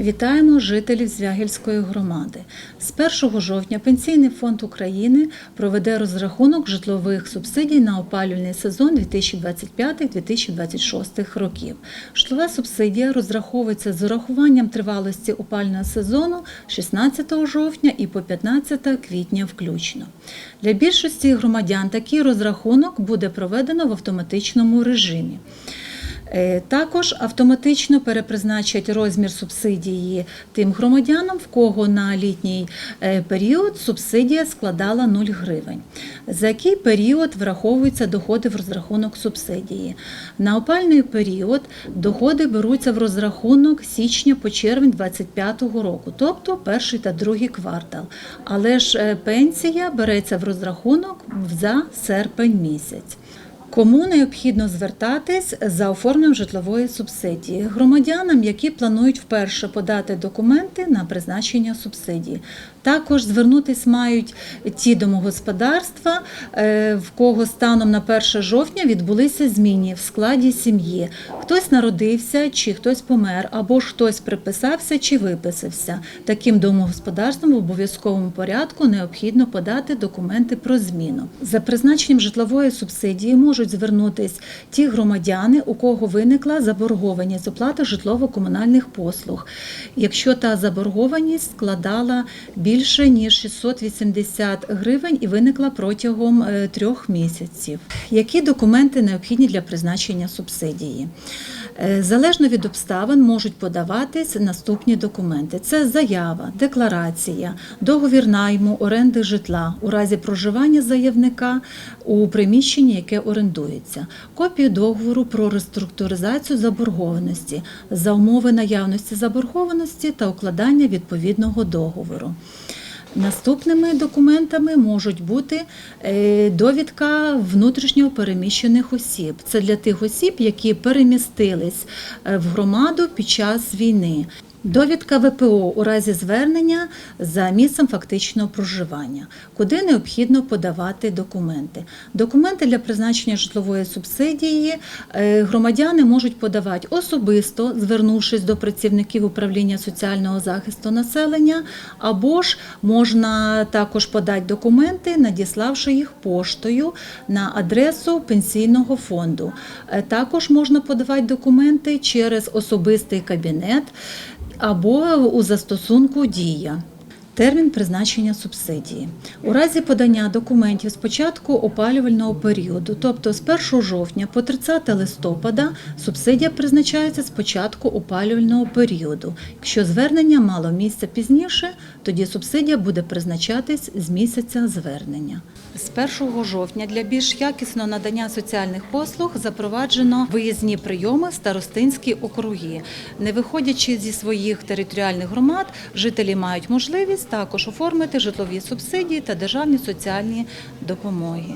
Вітаємо жителів Звягільської громади. З 1 жовтня Пенсійний фонд України проведе розрахунок житлових субсидій на опалювальний сезон 2025-2026 років. Житлова субсидія розраховується з урахуванням тривалості опалювального сезону 16 жовтня і по 15 квітня включно. Для більшості громадян такий розрахунок буде проведено в автоматичному режимі. Е, Також автоматично перепризначать розмір субсидії тим громадянам, в кого на літній е, період субсидія складала 0 гривень. За який період враховуються доходи в розрахунок субсидії? На опальний період доходи беруться в розрахунок січня по червень 2025 року, тобто перший та другий квартал. Але ж е, пенсія береться в розрахунок за серпень місяць. Кому необхідно звертатись за оформленням житлової субсидії? Громадянам, які планують вперше подати документи на призначення субсидії. Також звернутись мають ті домогосподарства, е, в кого станом на 1 жовтня відбулися зміни в складі сім'ї. Хтось народився, чи хтось помер, або ж хтось приписався чи виписався. Таким домогосподарствам в обов'язковому порядку необхідно подати документи про зміну. За призначенням житлової субсидії можуть звернутись ті громадяни, у кого виникла заборгованість оплати житлово-комунальних послуг, якщо та заборгованість складала більше ніж 680 гривень і виникла протягом е, трьох місяців. Які документи необхідні для призначення субсидії? Е, Залежно від обставин можуть подаватись наступні документи: це заява, декларація, договір найму, оренди житла у разі проживання заявника у приміщенні, яке орендується, копію договору про реструктуризацію заборгованості за умови наявності заборгованості та укладання відповідного договору. Наступними документами можуть бути е, довідка внутрішньо переміщених осіб. Це для тих осіб, які перемістились е, в громаду під час війни. Довідка ВПО у разі звернення за місцем фактичного проживання, куди необхідно подавати документи. Документи для призначення житлової субсидії е, громадяни можуть подавати особисто, звернувшись до працівників управління соціального захисту населення, або ж можна також подати документи, надіславши їх поштою на адресу пенсійного фонду. Е, Також можна подавати документи через особистий кабінет або у застосунку Дія. Термін призначення субсидії. У разі подання документів з початку опалювального періоду, тобто з 1 жовтня по 30 листопада, субсидія призначається з початку опалювального періоду. Якщо звернення мало місця пізніше, тоді субсидія буде призначатись з місяця звернення. З 1 жовтня для більш якісного надання соціальних послуг запроваджено виїзні прийоми в старостинські округи. Не виходячи зі своїх територіальних громад, жителі мають можливість також оформити житлові субсидії та державні соціальні допомоги.